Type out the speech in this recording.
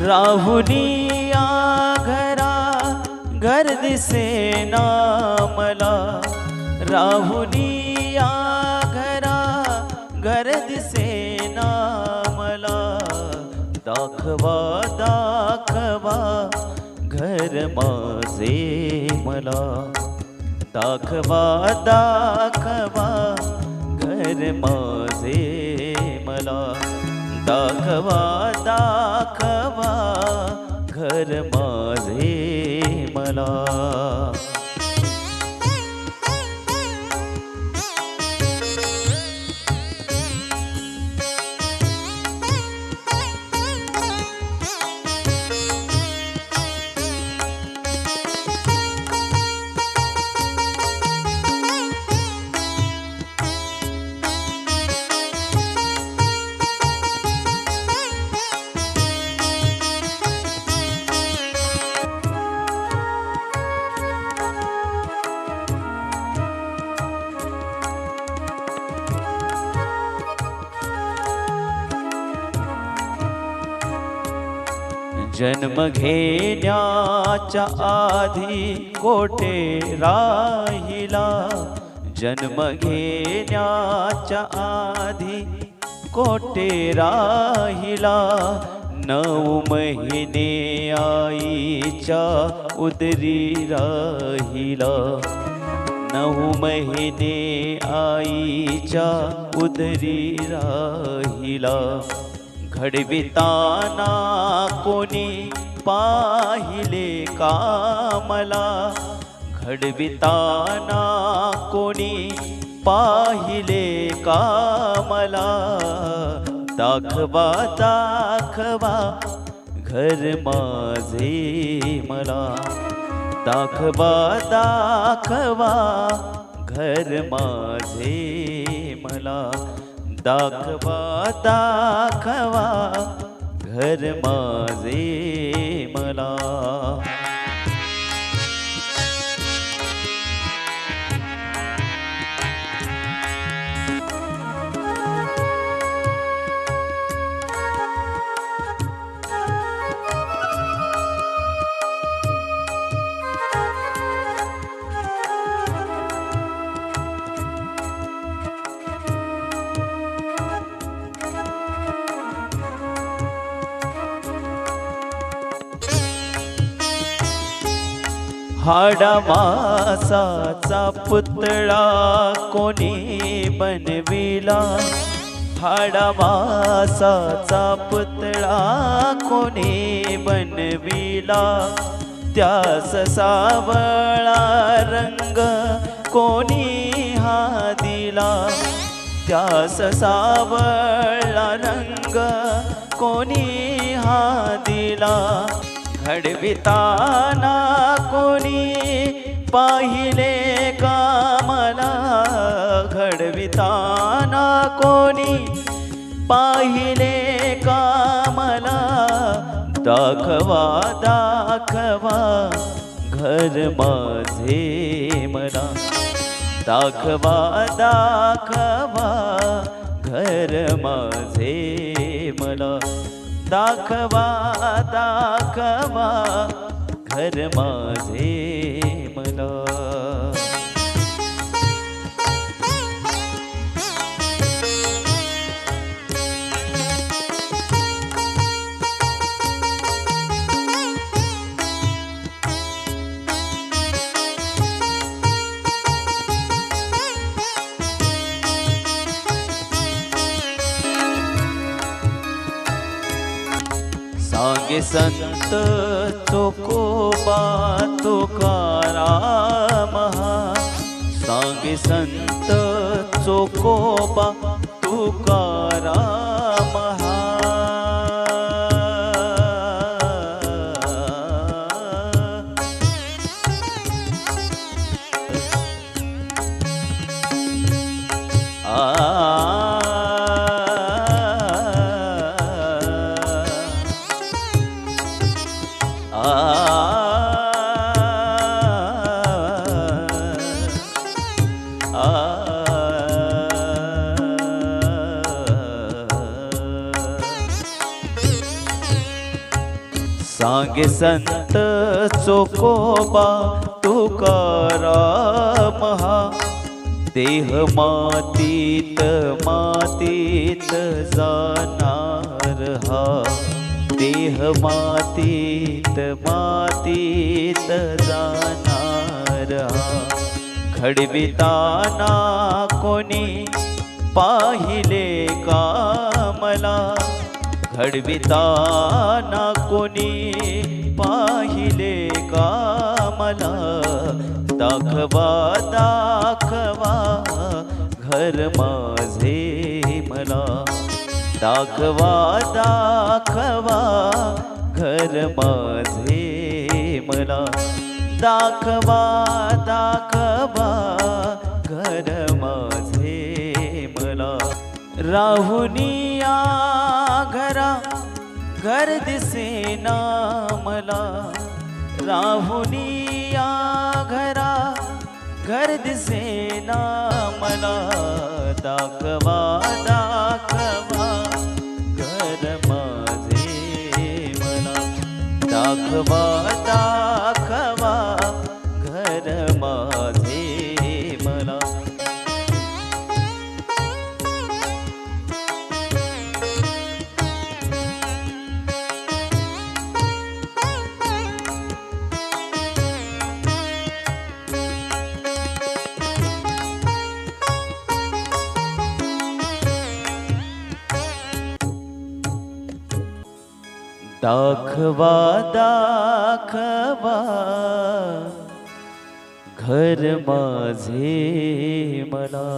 राहुनी या घरा घर दिसे ना मला राहुनी या घरा घर दिसे ना मला दाखवा दाखवा घर माझे मला। दाखवा दाखवा घर माझे मला। दाखवा दाखवा घर माझे मला. जन्म घेण्याच्या आधी कोठे राहिला? जन्म घेण्याच्या आधी कोठे राहिला? नऊ महिने आईच्या उदरी राहिला. नऊ महिने आईच्या उदरी राहिला. घडविताना कोणी पाहिले का मला? घडविताना कोणी पाहिले का मला? दाखवा दाखवा घर माझे मला. दाखवा दाखवा घर माझे मला. दाखवा दाखवा घर माझे मला. हाडामासाचा पुतळा कोणी बनविला? हाडामासाचा पुतळा कोणी बनविला? त्यास सावळा रंग कोणी हा दिला त्यास सावळा रंग कोणी हा दिला घडविताना कोणी पाहिले का मला? घडविताना कोणी पाहिले का मला? दाखवा दाखवा घर माझे मला. दाखवा दाखवा घर माझे मला. दाखवा दाखवा घर माझे मला के संत चोकोबा तुकाराम हा सांगे संत चोकोबा तुकाराम सांगे संत चोकोबा तुकाराम हा देह मातीत मातीत जाणार हा. देह मातीत मातीत जाणार हा. घडविताना कोणी पाहिले घडविताना कोणी पाहिले का मला? दाखवा दाखवा घर माझे मला. दाखवा दाखवा घर माझे मला. दाखवा दाखवा घर माझे मला. राहुनी या घरा घर दिसेना मला राहुनिया घरा घर दिसेना मला दाखवा दाखवा घर माझे मला दाखवा दाखवा। दाखवा दाखवा घर माझे मला